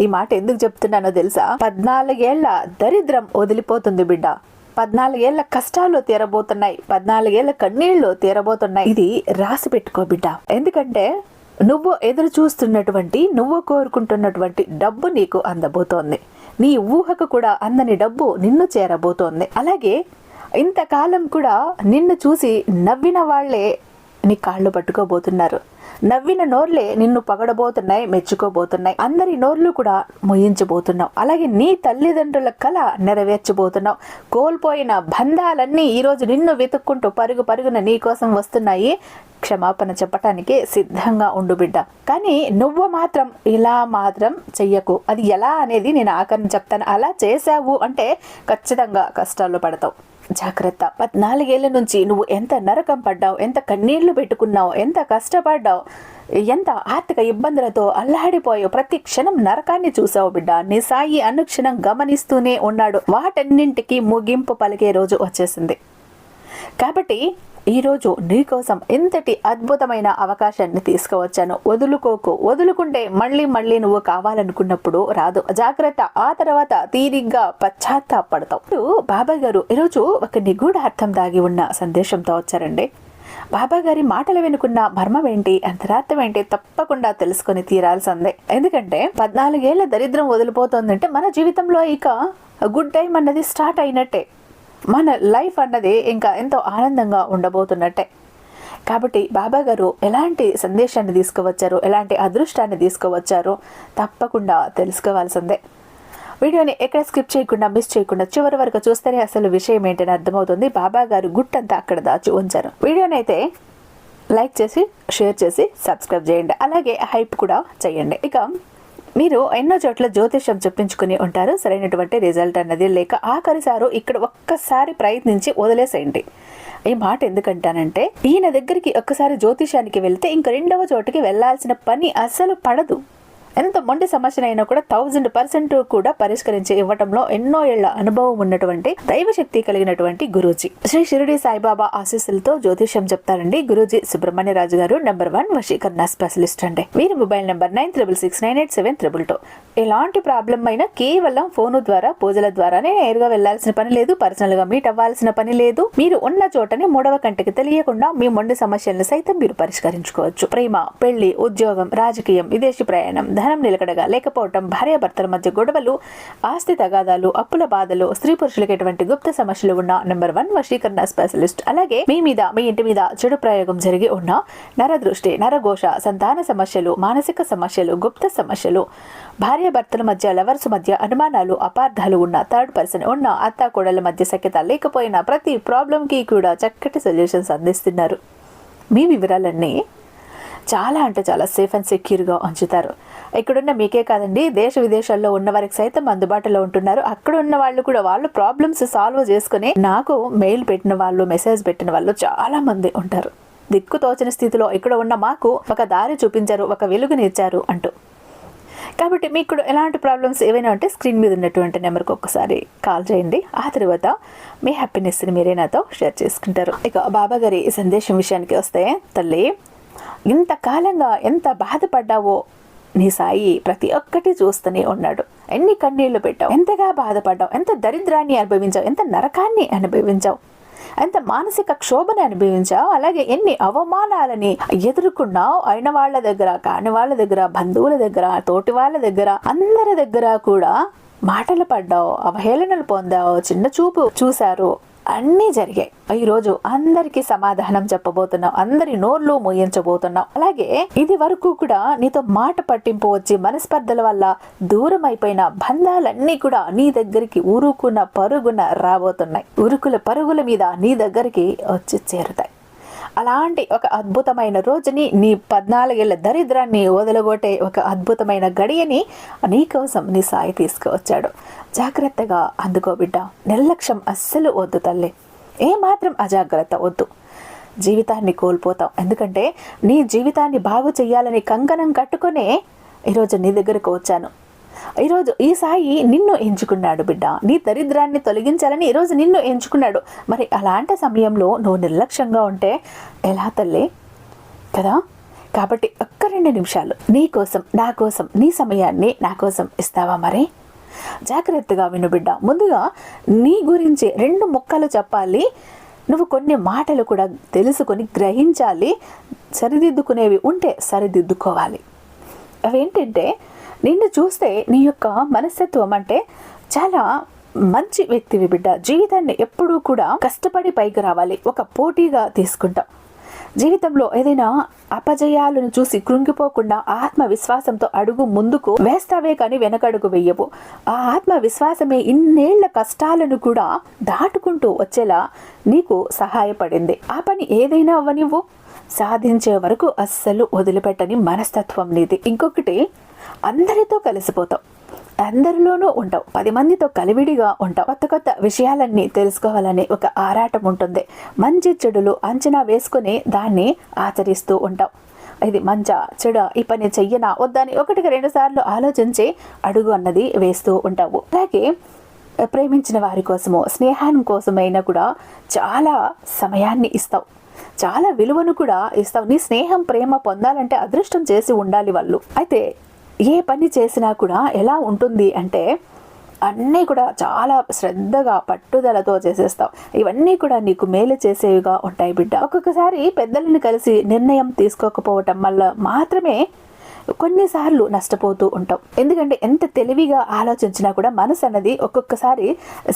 ఈ మాట ఎందుకు చెప్తున్నానో తెలుసా? పద్నాలుగేళ్ళ దరిద్రం వదిలిపోతుంది బిడ్డ. పద్నాలుగేళ్ళ కష్టాలు తీరబోతున్నాయి. పద్నాలుగేళ్ళ కన్నీళ్ళు తీరబోతున్నాయి. ఇది రాసి పెట్టుకో బిడ్డ. ఎందుకంటే నువ్వు ఎదురు చూస్తున్నటువంటి నువ్వు కోరుకుంటున్నటువంటి డబ్బు నీకు అందబోతోంది. నీ ఊహకు కూడా అందని డబ్బు నిన్ను చేరబోతోంది. అలాగే ఇంతకాలం కూడా నిన్ను చూసి నవ్విన వాళ్ళే నీ కాళ్ళు పట్టుకోబోతున్నారు. నవ్విన నోర్లే నిన్ను పగడబోతున్నాయి మెచ్చుకోబోతున్నాయి. అందరి నోర్లు కూడా మొయ్యించబోతున్నావు అలాగే నీ తల్లిదండ్రుల కళ నెరవేర్చబోతున్నావు. కోల్పోయిన బంధాలన్నీ ఈరోజు నిన్ను వెతుక్కుంటూ పరుగు పరుగున నీ కోసం వస్తున్నాయి. క్షమాపణ చెప్పటానికి సిద్ధంగా ఉండు బిడ్డ. కానీ నువ్వు మాత్రం ఇలా మాత్రం చెయ్యకు. అది ఎలా అనేది నేను ఆఖరిని చెప్తాను. అలా చేశావు అంటే ఖచ్చితంగా కష్టాల్లో పడతావు. జాగ్రత్త. పద్నాలుగేళ్ళ నుంచి నువ్వు ఎంత నరకం పడ్డావు ఎంత కన్నీళ్ళు పెట్టుకున్నావు ఎంత కష్టపడ్డావు ఎంత ఆర్థిక ఇబ్బందులతో అల్లాడిపోయావు ప్రతి క్షణం నరకాన్ని చూసావు బిడ్డ. నీ సాయి అనుక్షణం గమనిస్తూనే ఉన్నాడు. వాటన్నింటికి ముగింపు పలికే రోజు వచ్చేసింది. కాబట్టి ఈరోజు నీకోసం ఎంతటి అద్భుతమైన అవకాశాన్ని తీసుకువచ్చాను. వదులుకోకు. వదులుకుంటే మళ్ళీ మళ్ళీ నువ్వు కావాలనుకున్నప్పుడు రాదు. జాగ్రత్త. ఆ తర్వాత తీరిగ్గా పశ్చాత్తాపడతావు. ఇప్పుడు బాబాయ్ గారు ఈరోజు ఒక నిగూఢ అర్థం దాగి ఉన్న సందేశంతో వచ్చారండి. బాబా గారి మాటలు వినుకున్న మర్మం ఏంటి? అంతరార్థం ఏంటి? తప్పకుండా తెలుసుకొని తీరాల్సిందే. ఎందుకంటే పద్నాలుగేళ్ళ దరిద్రం వదిలిపోతుందంటే మన జీవితంలో ఇక గుడ్ టైం అన్నది స్టార్ట్ అయినట్టే. మన లైఫ్ అన్నది ఇంకా ఎంతో ఆనందంగా ఉండబోతున్నట్టే. కాబట్టి బాబా గారు ఎలాంటి సందేశాన్ని తీసుకువచ్చారు? ఎలాంటి అదృష్టాన్ని తీసుకువచ్చారో? తప్పకుండా తెలుసుకోవాల్సిందే. వీడియోని ఎక్కడ స్కిప్ చేయకుండా మిస్ చేయకుండా చివరి వరకు చూస్తేనే అసలు విషయం ఏంటని అర్థమవుతుంది. బాబా గారు గుట్టంతా అక్కడ దాచి ఉంచారు. వీడియోని అయితే లైక్ చేసి షేర్ చేసి సబ్స్క్రైబ్ చేయండి. అలాగే హైప్ కూడా చేయండి. ఇక మీరు ఎన్నో చోట్ల జ్యోతిషం చెప్పించుకుని ఉంటారు. సరైనటువంటి రిజల్ట్ అన్నది లేక ఆఖరిసారు ఇక్కడ ఒక్కసారి ప్రయత్నించి వదిలేసేయండి. ఈ మాట ఎందుకంటానంటే ఈయన దగ్గరికి ఒక్కసారి జ్యోతిషానికి వెళ్తే ఇంక రెండవ చోటుకి వెళ్ళాల్సిన పని అస్సలు పడదు. ఎంత మొండి సమస్యనైనా కూడా థౌజండ్ పర్సెంట్ కూడా పరిష్కరించి ఇవ్వటంలో ఎన్నో ఏళ్ళ అనుభవం ఉన్నటువంటి దైవశక్తి కలిగినటువంటి గురూజీ. శ్రీ షిరిడి సాయిబాబా ఆశీస్సులతో జ్యోతిష్యం చెప్తారండి గురూజీ సుబ్రహ్మణ్య రాజు గారు నెంబర్ వన్ వశీకరణ స్పెషలిస్ట్ అండి. వీరి mobile number nine triple six nine eight seven triple two ఎలాంటి ప్రాబ్లం అయినా కేవలం ఫోను ద్వారా పూజల ద్వారానే నేరుగా వెళ్ళాల్సిన పని లేదు పర్సనల్గా మీట్ అవ్వాల్సిన పని లేదు. మీరు ఉన్న చోటని మూడవ కంటికి తెలియకుండా మీ మొండి సమస్యలను సైతం మీరు పరిష్కరించుకోవచ్చు. ప్రేమ పెళ్ళి ఉద్యోగం రాజకీయం విదేశీ ప్రయాణం ధనం నిలకడగా లేకపోవటం భార్యాభర్తల మధ్య గొడవలు ఆస్తి తగాదాలు అప్పుల బాధలు స్త్రీ పురుషులకు ఎటువంటి గుప్త సమస్యలు ఉన్న నెంబర్ వన్ వశీకరణ స్పెషలిస్ట్. అలాగే మీ మీద మీ ఇంటి మీద చెడు ప్రయోగం జరిగి ఉన్న నరదృష్టి నరఘోష సంతాన సమస్యలు మానసిక సమస్యలు గుప్త సమస్యలు. భార్యాభర్తల మధ్య లవర్స్ మధ్య అనుమానాలు అపార్థాలు ఉన్న థర్డ్ పర్సన్ ఉన్న అత్త కోడల మధ్య సఖ్యత లేకపోయినా ప్రతి ప్రాబ్లంకి కూడా చక్కటి సొల్యూషన్స్ అందిస్తున్నారు మీ వివరాలన్నీ చాలా అంటే చాలా సేఫ్ అండ్ సెక్యూర్గా ఉంచుతారు. ఇక్కడున్న మీకే కాదండి దేశ విదేశాల్లో ఉన్న వారికి సైతం అందుబాటులో ఉంటున్నారు. అక్కడ ఉన్న వాళ్ళు కూడా వాళ్ళు ప్రాబ్లమ్స్ సాల్వ్ చేసుకుని నాకు మెయిల్ పెట్టిన వాళ్ళు మెసేజ్ పెట్టిన వాళ్ళు చాలా మంది ఉంటారు. దిక్కు తోచని స్థితిలో ఇక్కడ ఉన్న మాకు ఒక దారి చూపించారు ఒక వెలుగునిచ్చారు అంటూ. కాబట్టి మీకు ఎలాంటి ప్రాబ్లమ్స్ ఏవైనా ఉంటే స్క్రీన్ మీద ఉన్నటువంటి నెంబర్కి ఒక్కసారి కాల్ చేయండి. ఆ తర్వాత మీ హ్యాపీనెస్ని మీరే నాతో షేర్ చేసుకుంటారు. ఇక బాబా గారి ఈ సందేశం విషయానికి వస్తే తల్లి ఇంతకాలంగా ఎంత బాధపడ్డావో నీ సాయి ప్రతి ఒక్కటి చూస్తూనే ఉన్నాడు. ఎన్ని కన్నీళ్ళు పెట్టావు? ఎంతగా బాధపడ్డావు? ఎంత దరిద్రాన్ని అనుభవించావు? ఎంత నరకాన్ని అనుభవించావు? ఎంత మానసిక క్షోభని అనుభవించావు? అలాగే ఎన్ని అవమానాలని ఎదుర్కొన్నావు? అయిన వాళ్ళ దగ్గర కాని వాళ్ళ దగ్గర బంధువుల దగ్గర తోటి వాళ్ళ దగ్గర అందరి దగ్గర కూడా మాటలు పడ్డావు అవహేళనలు పొందావు చిన్న చూపు చూశారు. అన్నీ జరిగాయి. ఈరోజు అందరికీ సమాధానం చెప్పబోతున్నావు అందరి నోర్లు మోయించబోతున్నావు అలాగే ఇది వరకు కూడా నీతో మాట పట్టింపు వచ్చి మనస్పర్ధల వల్ల దూరం అయిపోయిన బంధాలన్నీ కూడా నీ దగ్గరికి ఉరుకున పరుగున రాబోతున్నాయి. ఉరుకుల పరుగుల మీద నీ దగ్గరికి వచ్చి చేరుతాయి. అలాంటి ఒక అద్భుతమైన రోజుని నీ పద్నాలుగేళ్ళ దరిద్రాన్ని వదలగొట్టే ఒక అద్భుతమైన గడియని నీ కోసం నీ సాయి తీసుకువచ్చాడు. జాగ్రత్తగా అందుకో బిడ్డ నిర్లక్ష్యం అస్సలు వద్దు తల్లి. ఏమాత్రం అజాగ్రత్త వద్దు. జీవితాన్ని కోల్పోతాం. ఎందుకంటే నీ జీవితాన్ని బాగు చేయాలని కంకణం కట్టుకునే ఈరోజు నీ దగ్గరకు వచ్చాను. ఈరోజు ఈ సాయి నిన్ను ఎంచుకున్నాడు బిడ్డ. నీ దరిద్రాన్ని తొలగించాలని ఈరోజు నిన్ను ఎంచుకున్నాడు. మరి అలాంటి సమయంలో నువ్వు నిర్లక్ష్యంగా ఉంటే ఎలా తల్లి? కదా? కాబట్టి ఒక్క రెండు నిమిషాలు నీ కోసం నా కోసం నీ సమయాన్ని నా కోసం ఇస్తావా మరి? జాగ్రత్తగా విను బిడ్డ. ముందుగా నీ గురించి రెండు ముక్కలు చెప్పాలి. నువ్వు కొన్ని మాటలు కూడా తెలుసుకొని గ్రహించాలి. సరిదిద్దుకునేవి ఉంటే సరిదిద్దుకోవాలి. అవేంటంటే నిన్ను చూస్తే నీ యొక్క మనస్తత్వం అంటే చాలా మంచి వ్యక్తివి బిడ్డ. జీవితాన్ని ఎప్పుడూ కూడా కష్టపడి పైకి రావాలి. ఒక పోటీగా తీసుకుంటాం. జీవితంలో ఏదైనా అపజయాలను చూసి కృంగిపోకుండా ఆత్మవిశ్వాసంతో అడుగు ముందుకు వేస్తావే కానీ వెనకడుగు వెయ్యవు ఆ ఆత్మవిశ్వాసమే ఇన్నేళ్ళ కష్టాలను కూడా దాటుకుంటూ వచ్చేలా నీకు సహాయపడింది. ఆ పని ఏదైనా అవ్వనివ్వు సాధించే వరకు అస్సలు వదిలిపెట్టని మనస్తత్వం నీది. ఇంకొకటి అందరితో కలిసిపోతాం. అందరిలోనూ ఉంటావు పది మందితో కలివిడిగా ఉంటావు కొత్త కొత్త విషయాలన్నీ తెలుసుకోవాలని ఒక ఆరాటం ఉంటుంది. మంచి చెడులు అంచనా వేసుకుని దాన్ని ఆచరిస్తూ ఉంటావు ఇది మంచా చెడు ఈ పని చెయ్యనా వద్దని ఒకటికి రెండు సార్లు ఆలోచించి అడుగు అన్నది వేస్తూ ఉంటావు. అలాగే ప్రేమించిన వారి కోసమో స్నేహాన్ని కోసమైనా కూడా చాలా సమయాన్ని ఇస్తావు. చాలా విలువను కూడా ఇస్తావు. నీ స్నేహం ప్రేమ పొందాలంటే అదృష్టం చేసి ఉండాలి వాళ్ళు. అయితే ఏ పని చేసినా కూడా ఎలా ఉంటుంది అంటే అన్నీ కూడా చాలా శ్రద్ధగా పట్టుదలతో చేసేస్తావు. ఇవన్నీ కూడా నీకు మేలు చేసేవిగా ఉంటాయి బిడ్డ. ఒక్కొక్కసారి పెద్దలను కలిసి నిర్ణయం తీసుకోకపోవటం వల్ల మాత్రమే కొన్నిసార్లు నష్టపోతూ ఉంటాం. ఎందుకంటే ఎంత తెలివిగా ఆలోచించినా కూడా మనసు అన్నది ఒక్కొక్కసారి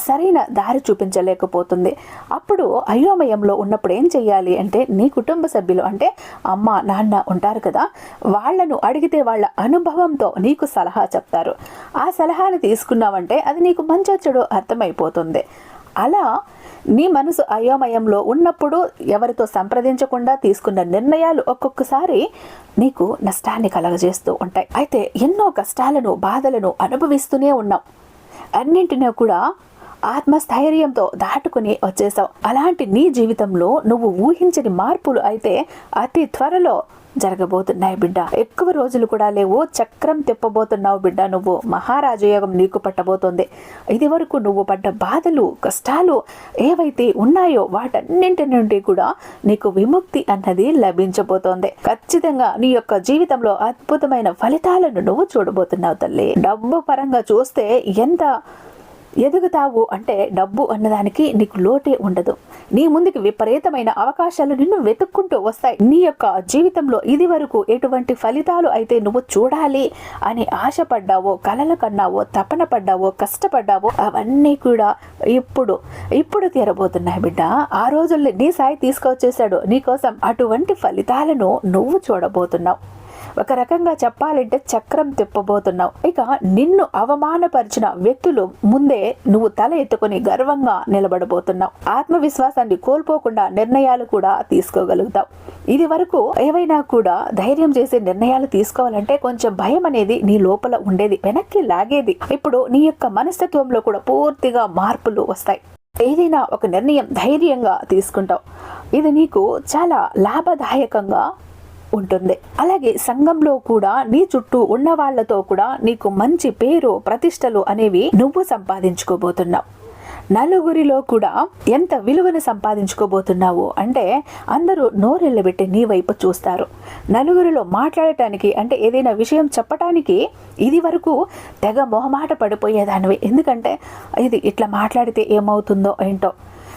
సరైన దారి చూపించలేకపోతుంది. అప్పుడు అయోమయంలో ఉన్నప్పుడు ఏం చేయాలి అంటే నీ కుటుంబ సభ్యులు అంటే అమ్మ నాన్న ఉంటారు కదా వాళ్ళను అడిగితే వాళ్ళ అనుభవంతో నీకు సలహా చెప్తారు. ఆ సలహాని తీసుకున్నావంటే అది నీకు మంచి చెడు అర్థమైపోతుంది. అలా నీ మనసు అయోమయంలో ఉన్నప్పుడు ఎవరితో సంప్రదించకుండా తీసుకున్న నిర్ణయాలు ఒక్కొక్కసారి నీకు నష్టాన్ని కలగజేస్తూ ఉంటాయి. అయితే ఎన్నో కష్టాలను బాధలను అనుభవిస్తూనే ఉన్నాం అన్నింటినీ కూడా ఆత్మస్థైర్యంతో దాటుకుని వచ్చేసావు. అలాంటి నీ జీవితంలో నువ్వు ఊహించని మార్పులు అయితే అతి త్వరలో జరగబోతున్నాయి బిడ్డ. ఎక్కువ రోజులు కూడా లేవు. చక్రం తిప్పబోతున్నావు బిడ్డ నువ్వు. మహారాజయోగం నీకు పట్టబోతోంది. ఇది వరకు నువ్వు పడ్డ బాధలు కష్టాలు ఏవైతే ఉన్నాయో వాటన్నింటి నుండి కూడా నీకు విముక్తి అన్నది లభించబోతోంది. ఖచ్చితంగా నీ యొక్క జీవితంలో అద్భుతమైన ఫలితాలను నువ్వు చూడబోతున్నావు తల్లి. డబ్బు పరంగా చూస్తే ఎంత ఎదుగుతావు అంటే డబ్బు అన్నదానికి నీకు లోటే ఉండదు. నీ ముందుకి విపరీతమైన అవకాశాలు నిన్ను వెతుక్కుంటూ వస్తాయి. నీ యొక్క జీవితంలో ఇది వరకు ఎటువంటి ఫలితాలు అయితే నువ్వు చూడాలి అని ఆశపడ్డావో కలలు కన్నావో తపన పడ్డావో కష్టపడ్డావో అవన్నీ కూడా ఇప్పుడు ఇప్పుడు తీరబోతున్నాయి బిడ్డ. ఆ రోజుల్లో నీ సాయి తీసుకొచ్చేసాడు నీకోసం అటువంటి ఫలితాలను నువ్వు చూడబోతున్నావు. ఒక రకంగా చెప్పాలంటే చక్రం తిప్పబోతున్నావు. ఇక నిన్ను అవమానపరిచిన వ్యక్తులు ముందే నువ్వు తల ఎత్తుకుని గర్వంగా నిలబడబోతున్నావు. ఆత్మవిశ్వాసాన్ని కోల్పోకుండా నిర్ణయాలు కూడా తీసుకోగలుగుతావు. ఇది వరకు ఏవైనా కూడా ధైర్యం చేసే నిర్ణయాలు తీసుకోవాలంటే కొంచెం భయం అనేది నీ లోపల ఉండేది వెనక్కి లాగేది. ఇప్పుడు నీ యొక్క మనస్తత్వంలో కూడా పూర్తిగా మార్పులు వస్తాయి. ఏదైనా ఒక నిర్ణయం ధైర్యంగా తీసుకుంటావు. ఇది నీకు చాలా లాభదాయకంగా ఉంటుంది. అలాగే సంఘంలో కూడా నీ చుట్టూ ఉన్న వాళ్ళతో కూడా నీకు మంచి పేరు ప్రతిష్టలు అనేవి నువ్వు సంపాదించుకోబోతున్నావు. నలుగురిలో కూడా ఎంత విలువను సంపాదించుకోబోతున్నావు అంటే అందరూ నోరెళ్ళబెట్టి నీ వైపు చూస్తారు. నలుగురిలో మాట్లాడటానికి అంటే ఏదైనా విషయం చెప్పటానికి ఇది వరకు తెగ మొహమాట పడిపోయేదానివి. ఎందుకంటే ఇది ఇట్లా మాట్లాడితే ఏమవుతుందో ఏంటో.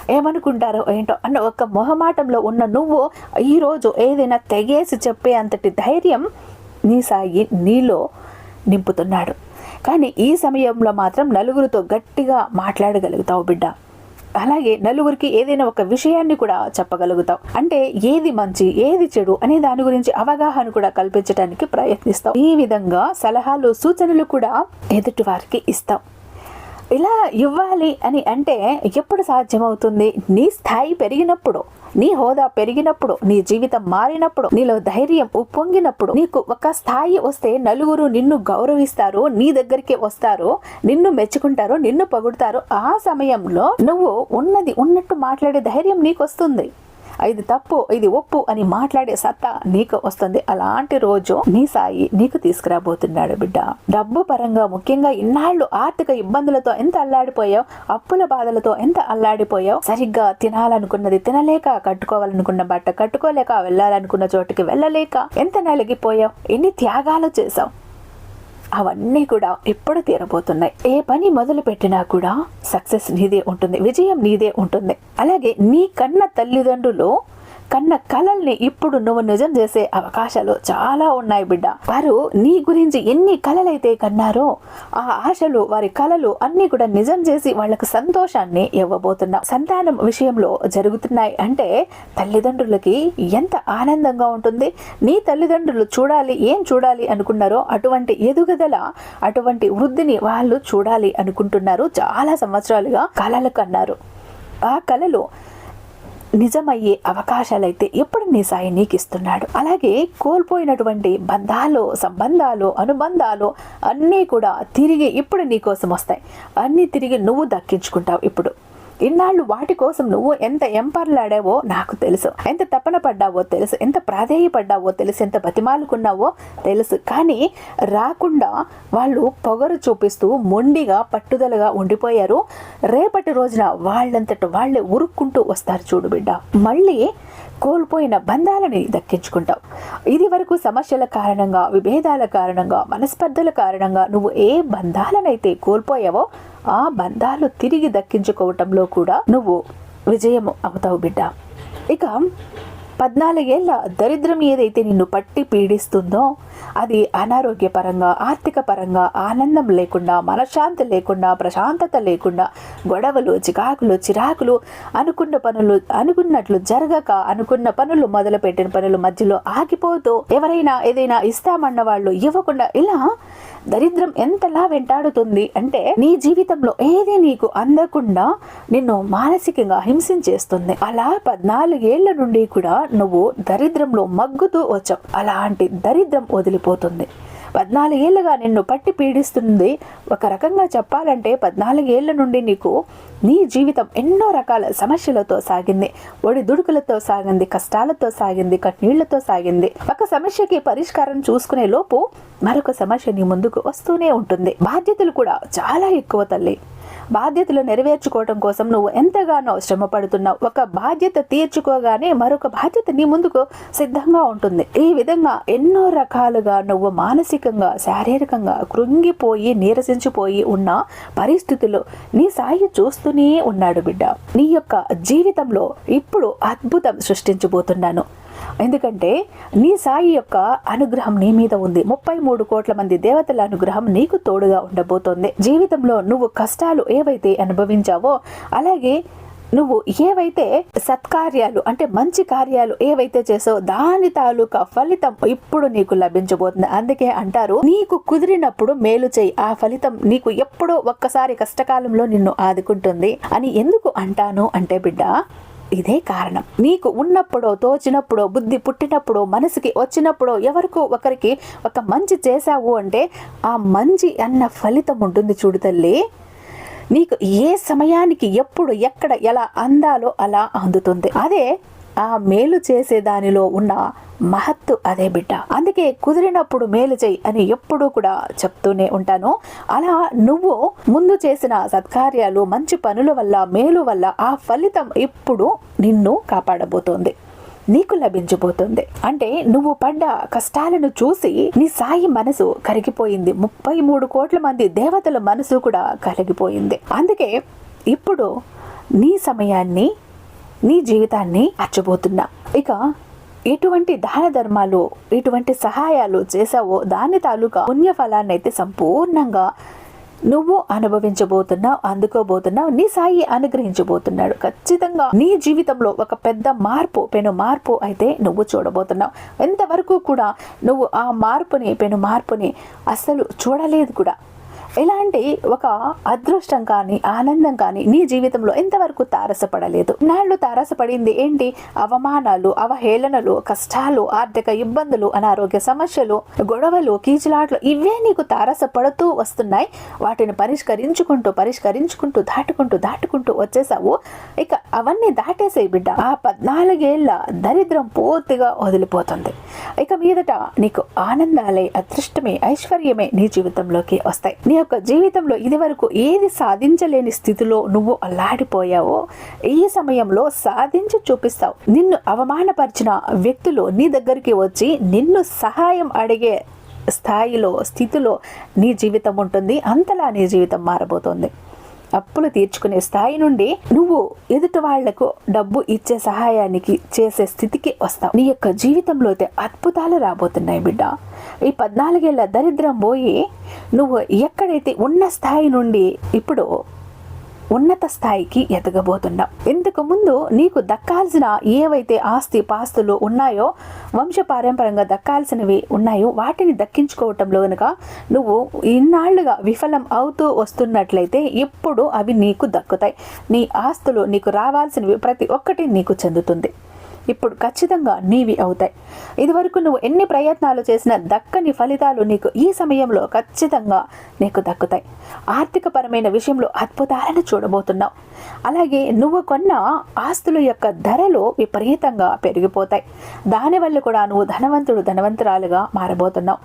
ఏమనుకుంటారో ఏంటో అన్న ఒక మొహమాటంలో ఉన్న నువ్వు ఈరోజు ఏదైనా తెగేసి చెప్పే అంతటి ధైర్యం నీ సాయి నీలో నింపుతున్నాడు. కానీ ఈ సమయంలో మాత్రం నలుగురితో గట్టిగా మాట్లాడగలుగుతావు బిడ్డ. అలాగే నలుగురికి ఏదైనా ఒక విషయాన్ని కూడా చెప్పగలుగుతావు. అంటే ఏది మంచి ఏది చెడు అనే దాని గురించి అవగాహన కూడా కల్పించడానికి ప్రయత్నిస్తావు. ఈ విధంగా సలహాలు సూచనలు కూడా ఎదుటి వారికి ఇస్తావు. ఇలా ఇవ్వాలి అని అంటే ఎప్పుడు సాధ్యమవుతుంది? నీ స్థాయి పెరిగినప్పుడు నీ హోదా పెరిగినప్పుడు నీ జీవితం మారినప్పుడు నీలో ధైర్యం ఉప్పొంగినప్పుడు నీకు ఒక స్థాయి వస్తే నలుగురు నిన్ను గౌరవిస్తారు నీ దగ్గరికి వస్తారు నిన్ను మెచ్చుకుంటారు నిన్ను పొగుడతారు. ఆ సమయంలో నువ్వు ఉన్నది ఉన్నట్టు మాట్లాడే ధైర్యం నీకు వస్తుంది ఇది తప్పు ఇది ఒప్పు అని మాట్లాడే సత్తా నీకు వస్తుంది. అలాంటి రోజు నీ సాయి నీకు తీసుకురాబోతున్నాడు బిడ్డ. డబ్బు పరంగా ముఖ్యంగా ఇన్నాళ్ళు ఆర్థిక ఇబ్బందులతో ఎంత అల్లాడిపోయావు అప్పుల బాధలతో ఎంత అల్లాడిపోయావు సరిగ్గా తినాలనుకున్నది తినలేక కట్టుకోవాలనుకున్న బట్ట కట్టుకోలేక వెళ్ళాలనుకున్న చోటుకి వెళ్ళలేక ఎంత నలిగిపోయావు ఎన్ని త్యాగాలు చేసావు అవన్నీ కూడా ఎప్పుడు తీరబోతున్నాయి. ఏ పని మొదలు పెట్టినా కూడా సక్సెస్ నీదే ఉంటుంది విజయం నీదే ఉంటుంది. అలాగే నీ కన్న తల్లిదండ్రులు కన్న కలల్ని ఇప్పుడు నువ్వు నిజం చేసే అవకాశాలు చాలా ఉన్నాయి బిడ్డ. వారు నీ గురించి ఎన్ని కలలైతే కన్నారో ఆ ఆశలు వారి కలలు అన్ని కూడా నిజం చేసి వాళ్ళకు సంతోషాన్ని ఇవ్వబోతున్నావు. సంతానం విషయంలో జరుగుతున్నాయి అంటే తల్లిదండ్రులకి ఎంత ఆనందంగా ఉంటుంది. నీ తల్లిదండ్రులు చూడాలి ఏం చూడాలి అనుకున్నారో అటువంటి ఎదుగుదల అటువంటి వృద్ధిని వాళ్ళు చూడాలి అనుకుంటున్నారు. చాలా సంవత్సరాలుగా కలలు కన్నారు. ఆ కళలు నిజమయ్యే అవకాశాలైతే ఎప్పుడు నీ సాయి నీకు ఇస్తున్నాడు అలాగే కోల్పోయినటువంటి బంధాలు సంబంధాలు అనుబంధాలు అన్నీ కూడా తిరిగి ఇప్పుడు నీ కోసం వస్తాయి. అన్నీ తిరిగి నువ్వు దక్కించుకుంటావు ఇప్పుడు. ఇన్నాళ్ళు వాటి కోసం నువ్వు ఎంత ఎంపర్లాడావో నాకు తెలుసు. ఎంత తపన పడ్డావో తెలుసు. ఎంత ప్రాధేయపడ్డావో తెలుసు. ఎంత బతిమాలుకున్నావో తెలుసు. కానీ రాకుండా వాళ్ళు పొగరు చూపిస్తూ మొండిగా పట్టుదలగా ఉండిపోయారు. రేపటి రోజున వాళ్ళంతట వాళ్ళే ఉరుక్కుంటూ వస్తారు చూడు బిడ్డ. మళ్ళీ కోల్పోయిన బంధాలని దక్కించుకుంటావు. ఇది వరకు సమస్యల కారణంగా విభేదాల కారణంగా మనస్పర్ధల కారణంగా నువ్వు ఏ బంధాలనైతే కోల్పోయావో ఆ బంధాలు తిరిగి దక్కించుకోవటంలో కూడా నువ్వు విజయం అవుతావు బిడ్డ. ఇక పద్నాలుగేళ్ళ దరిద్రం ఏదైతే నిన్ను పట్టి పీడిస్తుందో అది అనారోగ్యపరంగా ఆర్థిక పరంగా ఆనందం లేకుండా మనశ్శాంతి లేకుండా ప్రశాంతత లేకుండా గొడవలు చికాకులు చిరాకులు అనుకున్న పనులు అనుకున్నట్లు జరగక అనుకున్న పనులు మొదలుపెట్టిన పనులు మధ్యలో ఆగిపోతూ ఎవరైనా ఏదైనా ఇస్తామన్న వాళ్ళు ఇవ్వకుండా ఇలా దరిద్రం ఎంతలా వెంటాడుతుంది అంటే నీ జీవితంలో ఏది నీకు అందకుండా నిన్ను మానసికంగా హింసించేస్తుంది. అలా పద్నాలుగేళ్ళ నుండి కూడా నువ్వు దరిద్రంలో మగ్గుతూ వచ్చావు. అలాంటి దరిద్రం వదిలిపోతుంది. పద్నాలుగేళ్ళుగా నిన్ను పట్టి పీడిస్తుంది. ఒక రకంగా చెప్పాలంటే పద్నాలుగేళ్ళ నుండి నీకు నీ జీవితం ఎన్నో రకాల సమస్యలతో సాగింది. ఒడి దుడుకులతో సాగింది కష్టాలతో సాగింది కట్నీళ్ళతో సాగింది. ఒక సమస్యకి పరిష్కారం చూసుకునే లోపు మరొక సమస్య నీ ముందుకు వస్తూనే ఉంటుంది. బాధ్యతలు కూడా చాలా ఎక్కువ తల్లి. బాధ్యతలు నెరవేర్చుకోవడం కోసం నువ్వు ఎంతగానో శ్రమ పడుతున్నావు ఒక బాధ్యత తీర్చుకోగానే మరొక బాధ్యత నీ ముందుకు సిద్ధంగా ఉంటుంది. ఈ విధంగా ఎన్నో రకాలుగా నువ్వు మానసికంగా శారీరకంగా కృంగిపోయి నీరసించిపోయి ఉన్న పరిస్థితులు నీ సాయి చూస్తూనే ఉన్నాడు బిడ్డ. నీ యొక్క జీవితంలో ఇప్పుడు అద్భుతం సృష్టించబోతున్నాను. ఎందుకంటే నీ సాయి యొక్క అనుగ్రహం నీ మీద ఉంది. ముప్పై మూడు కోట్ల మంది దేవతల అనుగ్రహం నీకు తోడుగా ఉండబోతోంది. జీవితంలో నువ్వు కష్టాలు ఏవైతే అనుభవించావో అలాగే నువ్వు ఏవైతే సత్కార్యాలు అంటే మంచి కార్యాలు ఏవైతే చేసావో దాని తాలూకా ఫలితం ఇప్పుడు నీకు లభించబోతుంది. అందుకే అంటారు నీకు కుదిరినప్పుడు మేలు చేయి. ఆ ఫలితం నీకు ఎప్పుడో ఒక్కసారి కష్టకాలంలో నిన్ను ఆదుకుంటుంది అని ఎందుకు అంటాను అంటే బిడ్డ ఇదే కారణం. నీకు ఉన్నప్పుడో తోచినప్పుడో బుద్ధి పుట్టినప్పుడో మనసుకి వచ్చినప్పుడో ఎవరికో ఒకరికి ఒక మంచి చేశావు అంటే ఆ మంచి అన్న ఫలితం ఉంటుంది చూడు తల్లి. నీకు ఏ సమయానికి ఎప్పుడు ఎక్కడ ఎలా అందాలో అలా అందుతుంది. అదే ఆ మేలు చేసే దానిలో ఉన్న మహత్తు అదే బిడ్డ. అందుకే కుదిరినప్పుడు మేలు చెయ్యి అని ఎప్పుడూ కూడా చెప్తూనే ఉంటాను. అలా నువ్వు ముందు చేసిన సత్కార్యాలు మంచి పనుల వల్ల మేలు వల్ల ఆ ఫలితం ఇప్పుడు నిన్ను కాపాడబోతోంది. నీకు లభించబోతుంది. అంటే నువ్వు పడ్డ కష్టాలను చూసి నీ సాయి మనసు కరిగిపోయింది. ముప్పై మూడు కోట్ల మంది దేవతల మనసు కూడా కరిగిపోయింది. అందుకే ఇప్పుడు నీ సమయాన్ని నీ జీవితాన్ని అచ్చబోతున్నా ఇక ఎటువంటి దాన ధర్మాలు ఎటువంటి సహాయాలు చేసావో దాని తాలూకా పుణ్య ఫలాన్ని అయితే సంపూర్ణంగా నువ్వు అనుభవించబోతున్నావు అందుకోబోతున్నావు నీ సాయి అనుగ్రహించబోతున్నాడు. ఖచ్చితంగా నీ జీవితంలో ఒక పెద్ద మార్పు పెను మార్పు అయితే నువ్వు చూడబోతున్నావు. ఎంతవరకు కూడా నువ్వు ఆ మార్పుని పెను మార్పుని అస్సలు చూడలేదు కూడా. ఇలాంటి ఒక అదృష్టం కానీ ఆనందం కానీ నీ జీవితంలో ఎంతవరకు తారసపడలేదు? నాళ్ళు తారసపడింది ఏంటి? అవమానాలు అవహేళనలు కష్టాలు ఆర్థిక ఇబ్బందులు అనారోగ్య సమస్యలు గొడవలు కీచులాట్లు ఇవే నీకు తారసపడుతూ వస్తున్నాయి. వాటిని పరిష్కరించుకుంటూ పరిష్కరించుకుంటూ దాటుకుంటూ దాటుకుంటూ వచ్చేసావు. ఇక అవన్నీ దాటేసే బిడ్డ. ఆ పద్నాలుగేళ్ళ దరిద్రం పూర్తిగా వదిలిపోతుంది. ఇక మీదట నీకు ఆనందాలే అదృష్టమే ఐశ్వర్యమే నీ జీవితంలోకి వస్తాయి. నీ యొక్క జీవితంలో ఇది వరకు ఏది సాధించలేని స్థితిలో నువ్వు అల్లాడిపోయావో ఈ సమయంలో సాధించి చూపిస్తావు. నిన్ను అవమానపరిచిన వ్యక్తులు నీ దగ్గరికి వచ్చి నిన్ను సహాయం అడిగే స్థాయిలో స్థితిలో నీ జీవితం ఉంటుంది. అంతలా నీ జీవితం మారబోతోంది. అప్పులు తీర్చుకునే స్థాయి నుండి నువ్వు ఎదుటి వాళ్ళకు డబ్బు ఇచ్చే సహాయానికి చేసే స్థితికి వస్తావు. నీ యొక్క జీవితంలో అయితే అద్భుతాలు రాబోతున్నాయి బిడ్డ. ఈ పద్నాలుగేళ్ళ దరిద్రం పోయి నువ్వు ఎక్కడైతే ఉన్న స్థాయి నుండి ఇప్పుడు ఉన్నత స్థాయికి ఎదగబోతున్నాం. ఇంతకు ముందు నీకు దక్కాల్సిన ఏవైతే ఆస్తి పాస్తులు ఉన్నాయో వంశపారంపరంగా దక్కాల్సినవి ఉన్నాయో వాటిని దక్కించుకోవటంలో కనుక నువ్వు ఇన్నాళ్ళుగా విఫలం అవుతూ వస్తున్నట్లయితే ఇప్పుడు అవి నీకు దక్కుతాయి. నీ ఆస్తులు నీకు రావాల్సినవి ప్రతి ఒక్కటి నీకు చెందుతుంది. ఇప్పుడు ఖచ్చితంగా నీవి అవుతాయి. ఇదివరకు నువ్వు ఎన్ని ప్రయత్నాలు చేసినా దక్కని ఫలితాలు నీకు ఈ సమయంలో ఖచ్చితంగా నీకు దక్కుతాయి. ఆర్థికపరమైన విషయంలో అద్భుతాలను చూడబోతున్నావు. అలాగే నువ్వు కొన్న ఆస్తుల యొక్క ధరలు విపరీతంగా పెరిగిపోతాయి. దానివల్ల కూడా నువ్వు ధనవంతుడు ధనవంతురాలుగా మారబోతున్నావు.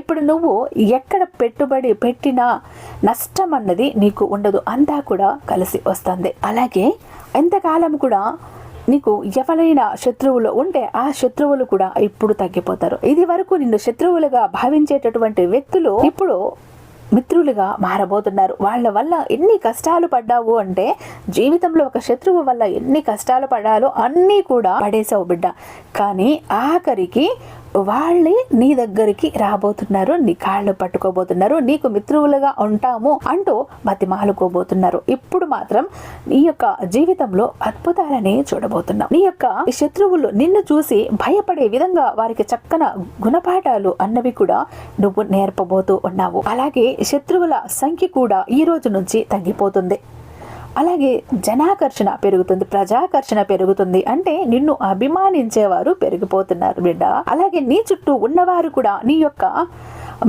ఇప్పుడు నువ్వు ఎక్కడ పెట్టుబడి పెట్టినా నష్టం అన్నది నీకు ఉండదు. అంతా కూడా కలిసి వస్తుంది. అలాగే ఎంతకాలం కూడా నీకు ఎవరైనా శత్రువులు ఉంటే ఆ శత్రువులు కూడా ఇప్పుడు తగ్గిపోతారు. ఇది వరకు నిన్ను శత్రువులుగా భావించేటటువంటి వ్యక్తులు ఇప్పుడు మిత్రులుగా మారబోతున్నారు. వాళ్ళ వల్ల ఎన్ని కష్టాలు పడ్డావు అంటే జీవితంలో ఒక శత్రువు వల్ల ఎన్ని కష్టాలు పడాలో అన్నీ కూడా పడేసావు బిడ్డ. కానీ ఆఖరికి వాళ్ళే నీ దగ్గరికి రాబోతున్నారు నీ కాళ్ళు పట్టుకోబోతున్నారు నీకు మిత్రువులుగా ఉంటాము అంటూ బతిమాలుకోబోతున్నారు ఇప్పుడు మాత్రం నీ యొక్క జీవితంలో అద్భుతాలని చూడబోతున్నావు నీ యొక్క శత్రువులు నిన్ను చూసి భయపడే విధంగా వారికి చక్కన గుణపాఠాలు అన్నవి కూడా నువ్వు నేర్పబోతూ ఉన్నావు. అలాగే శత్రువుల సంఖ్య కూడా ఈ రోజు నుంచి తగ్గిపోతుంది. అలాగే జనాకర్షణ పెరుగుతుంది ప్రజాకర్షణ పెరుగుతుంది అంటే నిన్ను అభిమానించేవారు పెరిగిపోతున్నారు బిడ్డ. అలాగే నీ చుట్టూ ఉన్నవారు కూడా నీ యొక్క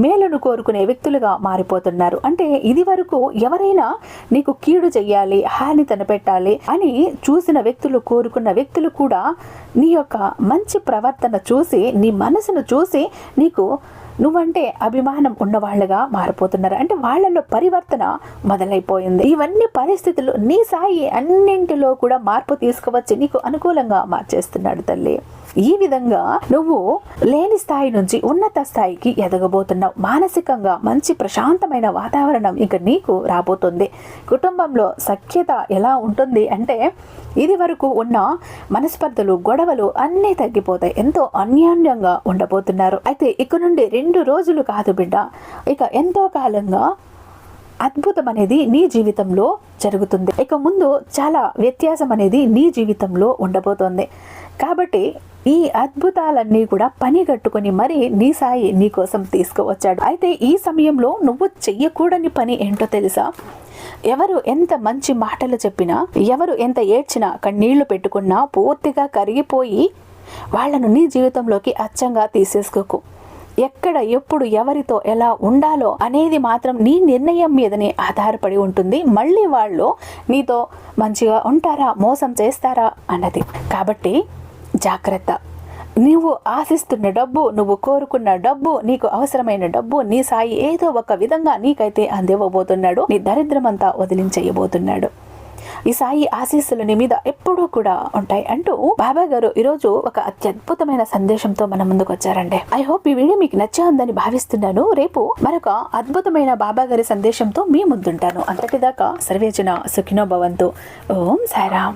మేలును కోరుకునే వ్యక్తులుగా మారిపోతున్నారు. అంటే ఇది వరకు ఎవరైనా నీకు కీడు చెయ్యాలి హాని తనపెట్టాలి అని చూసిన వ్యక్తులు కోరుకున్న వ్యక్తులు కూడా నీ యొక్క మంచి ప్రవర్తన చూసి నీ మనసును చూసి నీకు నువ్వంటే అభిమానం ఉన్నవాళ్ళుగా మారిపోతున్నారు. అంటే వాళ్ళలో పరివర్తన మొదలైపోయింది. ఇవన్నీ పరిస్థితులు నీ సాయి అన్నింటిలో కూడా మార్పు తీసుకువచ్చి నీకు అనుకూలంగా మార్చేస్తున్నాడు తల్లి. ఈ విధంగా నువ్వు లేని స్థాయి నుంచి ఉన్నత స్థాయికి ఎదగబోతున్నావు. మానసికంగా మంచి ప్రశాంతమైన వాతావరణం ఇక నీకు రాబోతుంది. కుటుంబంలో సఖ్యత ఎలా ఉంటుంది అంటే ఇది వరకు ఉన్న మనస్పర్ధలు గొడవలు అన్నీ తగ్గిపోతాయి. ఎంతో అన్యాన్యంగా ఉండబోతున్నారు. అయితే ఇక నుండి రెండు రోజులు కాదు బిడ్డ ఇక ఎంతో కాలంగా అద్భుతం అనేది నీ జీవితంలో జరుగుతుంది. ఇక ముందు చాలా వ్యత్యాసం అనేది నీ జీవితంలో ఉండబోతోంది. కాబట్టి ఈ అద్భుతాలన్నీ కూడా పని కట్టుకుని మరి నీ సాయి నీ కోసం తీసుకువచ్చాడు. అయితే ఈ సమయంలో నువ్వు చెయ్యకూడని పని ఏంటో తెలుసా? ఎవరు ఎంత మంచి మాటలు చెప్పినా ఎవరు ఎంత ఏడ్చినా కన్నీళ్ళు పెట్టుకున్నా పూర్తిగా కరిగిపోయి వాళ్ళను నీ జీవితంలోకి అచ్చంగా తీసేసుకోకు. ఎక్కడ ఎప్పుడు ఎవరితో ఎలా ఉండాలో అనేది మాత్రం నీ నిర్ణయం మీదనే ఆధారపడి ఉంటుంది. మళ్ళీ వాళ్ళు నీతో మంచిగా ఉంటారా మోసం చేస్తారా అన్నది. కాబట్టి జాగ్రత్త. నువ్వు ఆశిస్తున్న డబ్బు నువ్వు కోరుకున్న డబ్బు నీకు అవసరమైన డబ్బు నీ సాయి ఏదో ఒక విధంగా నీకైతే అందివ్వబోతున్నాడు నీ దరిద్రమంతా వదిలించేయబోతున్నాడు. ఈ సాయి ఆశీస్సులు నీ మీద ఎప్పుడూ కూడా ఉంటాయి అంటూ బాబా గారు ఈరోజు ఒక అత్యద్భుతమైన సందేశంతో మన ముందుకు వచ్చారండి. ఐ హోప్ ఈ వీడియో మీకు నచ్చే ఉందని భావిస్తున్నాను. రేపు మరొక అద్భుతమైన బాబా గారి సందేశంతో మీ ముందుంటాను. అంతటిదాకా సర్వేజన సుఖినో భవంతు. ఓం సాయిరామ్.